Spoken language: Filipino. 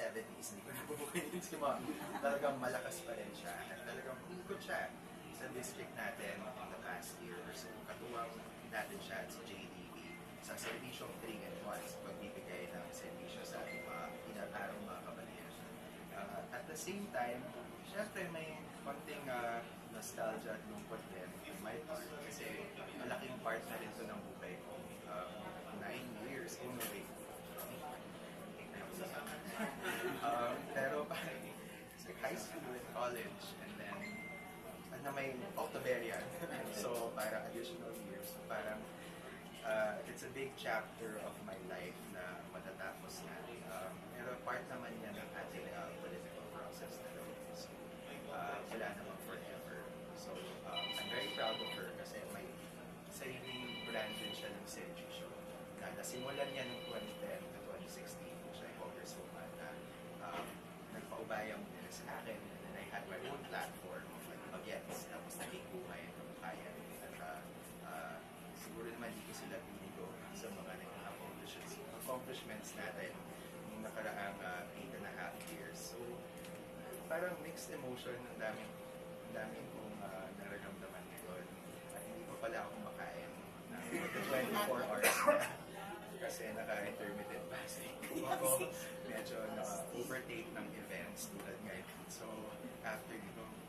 70s, hindi ko nabubukan yun si mom. Talagang malakas pa rin siya. At talagang ikot siya sa district natin in the past year. So, katuwang natin siya at si JDB sa servisyong 3 and 1 sa pagbibigay ng servisyo sa ating mga inatarong mga kabalyero. Uh, at the same time, syempre may konting uh, nostalgia at lungkot din in my part kasi malaking part na rin ito ng buhay ko. Um, nine years, oh no wait. um, pero parang it's like high school and college and then at na may Octoberian. so parang additional years. So parang uh, it's a big chapter of my life na matatapos na. Um, pero part naman yan ng ating uh, political process na rin. So, uh, wala naman forever. So, um, I'm very proud of her kasi may sariling brand din siya ng Sergio na nasimulan niya noong 2010 to 2016 siya ay congresswoman na um, nagpaubayang sa akin had my own platform of like bagets tapos naging buhay ng kaya at uh, uh, siguro naman hindi ko sila pinigo sa mga naging accomplishments, accomplishments natin nung nakaraang uh, eight and a half years. So, parang mixed emotion, ang daming, ang daming kong uh, nararamdaman ngayon. At hindi ko pala ako makain ng 24 hours na kasi naka-intermittent fasting ako. Medyo naka-overtake ng events tulad ngayon. So, half big stone.